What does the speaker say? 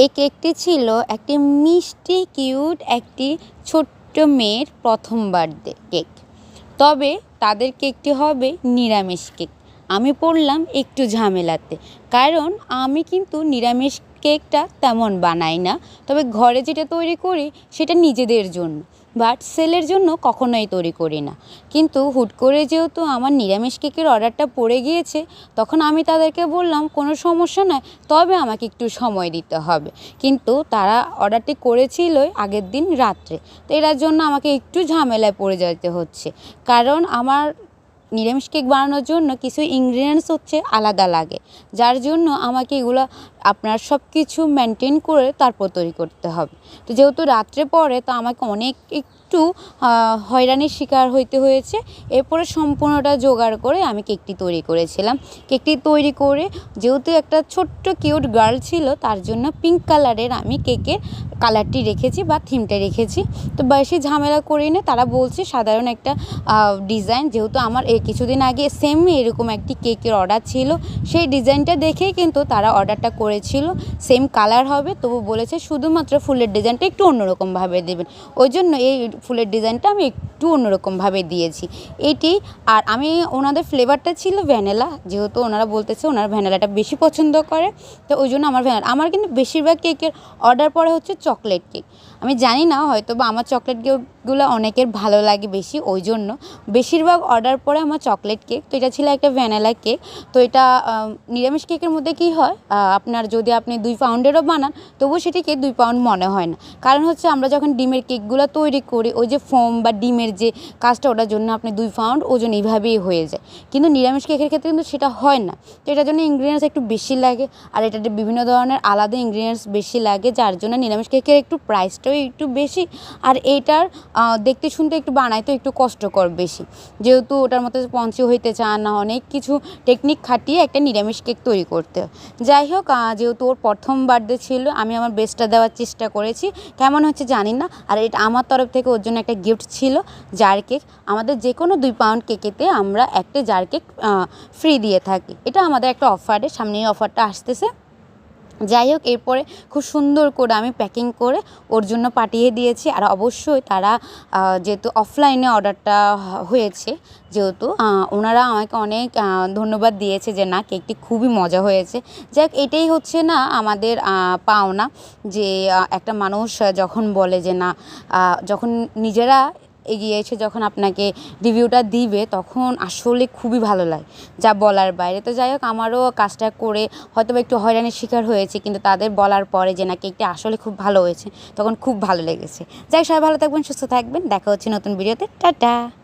এই কেকটি ছিল একটি মিষ্টি, কিউট একটি ছোট্ট মেয়ের প্রথম বার্থডে কেক। তবে তাদের কেকটি হবে নিরামিষ কেক। আমি পড়লাম একটু ঝামেলাতে। কারণ আমি কিন্তু নিরামিষ কেকটা তেমন বানাই না। তবে ঘরে যেটা তৈরি করি, সেটা নিজেদের জন্য। বাট সেলের জন্য কখনোই তৈরি করি না। কিন্তু হুট করে যেহেতু আমার নিরামিষ কেকের অর্ডারটা পড়ে গিয়েছে, তখন আমি তাদেরকে বললাম, কোনো সমস্যা নয়, তবে আমাকে একটু সময় দিতে হবে। কিন্তু তারা অর্ডারটি করেছিলই আগের দিন রাত্রে। তো এটার জন্য আমাকে একটু ঝামেলায় পড়ে যেতে হচ্ছে। কারণ আমার নিরামিষ কেক বানানোর জন্য কিছু ইনগ্রিডিয়েন্টস হচ্ছে আলাদা লাগে। যার জন্য আমাকে এগুলো আপনার সব কিছু মেনটেন করে তারপর তৈরি করতে হবে। তো যেহেতু রাত্রে পরে তো আমাকে অনেক একটু হয়রানির শিকার হইতে হয়েছে। এরপরে সম্পূর্ণটা জোগাড় করে আমি কেকটি তৈরি করেছিলাম। কেকটি তৈরি করে যেহেতু একটা ছোট্ট কিউট গার্ল ছিল, তার জন্য পিঙ্ক কালারের আমি কেকের কালারটি রেখেছি বা থিমটা রেখেছি। তো বেশি ঝামেলা করিনি, তারা বলছে সাধারণ একটা ডিজাইন যেহেতু আমার এই কিছুদিন আগে সেম এরকম একটি কেকের অর্ডার ছিল, সেই ডিজাইনটা দেখেই কিন্তু তারা অর্ডারটা করেছিল সেম কালার হবে, তবু বলেছে শুধুমাত্র ফুলের ডিজাইনটা একটু অন্যরকমভাবে দেবেন। ওই জন্য এই ফুলের ডিজাইনটা আমি একটু অন্যরকমভাবে দিয়েছি। এটি, আর আমি, ওনাদের ফ্লেভারটা ছিল ভ্যানিলা যেহেতু ওনারা বলতেছে ওনারা ভ্যানিলাটা বেশি পছন্দ করে, তো ওই জন্য আমার ভ্যানিলা আমার কিন্তু বেশিরভাগ কেকের অর্ডার পরে হচ্ছে চকলেট কেক আমি জানি না হয়তো বা আমার চকলেট কেকগুলো অনেকের ভালো লাগে বেশি ওই জন্য বেশিরভাগ অর্ডার পরে আমার চকলেট কেক তো এটা ছিল একটা ভ্যানিলা কেক তো এটা নিরামিষ কেকের মধ্যে কি হয়? আপনার যদি আপনি দুই পাউন্ডেরও বানান, তবুও সেটিকে দুই পাউন্ড মনে হয় না। কারণ হচ্ছে আমরা যখন ডিমের কেকগুলো তৈরি করি, ওই যে ফোম বা ডিমের যে কাজটা, ওটার জন্য আপনি দুই পাউন্ড ওজন এইভাবেই হয়ে যায়। কিন্তু নিরামিষ কেকের ক্ষেত্রে কিন্তু সেটা হয় না। তো এটার জন্য ইনগ্রিডিয়েন্টস একটু বেশি লাগে, আর এটাতে বিভিন্ন ধরনের আলাদা ইনগ্রিডিয়েন্টস বেশি লাগে, যার জন্য নিরামিষ কেকের একটু প্রাইসটাও একটু বেশি। আর এইটার দেখতে শুনতে একটু বানাইতে একটু কষ্টকর বেশি। যেহেতু ওটার মতো পঞ্চি হইতে চান না, অনেক কিছু টেকনিক খাটিয়ে একটা নিরামিষ কেক তৈরি করতে। যাই হোক যেহেতু ওর প্রথম বার্থডে ছিল, আমি আমার বেস্টটা দেওয়ার চেষ্টা করেছি। কেমন হচ্ছে জানি না, আর এটা আমার তরফ থেকে ওর জন্য একটা গিফট ছিল জার কেক আমাদের যে কোনো দুই পাউন্ড কেকেতে আমরা একটা জার কেক ফ্রি দিয়ে থাকি। এটা আমাদের একটা অফারে সামনে এই অফারটা আসতেছে। যাই হোক এরপরে খুব সুন্দর করে আমি প্যাকিং করে ওর জন্য পাঠিয়ে দিয়েছি। আর অবশ্যই তারা যেহেতু অফলাইনে অর্ডারটা হয়েছে, যেহেতু ওনারা আমাকে অনেক ধন্যবাদ দিয়েছে যে না কেকটি খুবই মজা হয়েছে। যাই হোক এটাই হচ্ছে না আমাদের পাওনা যে একটা মানুষ যখন বলে যে না যখন নিজেরা এগিয়ে এসে যখন আপনাকে রিভিউটা দিবে, তখন আসলে খুবই ভালো লাগে। যা বলার বাইরে। তো যাই হোক, আমারও কাজটা করে হয়তো একটু হয়রানির শিকার হয়েছে, কিন্তু তাদের বলার পরে যে না কেকটা আসলে খুব ভালো হয়েছে, তখন খুব ভালো লেগেছে। যাই সবাই ভালো থাকবেন, সুস্থ থাকবেন। দেখা হচ্ছে নতুন ভিডিওতে। টাটা!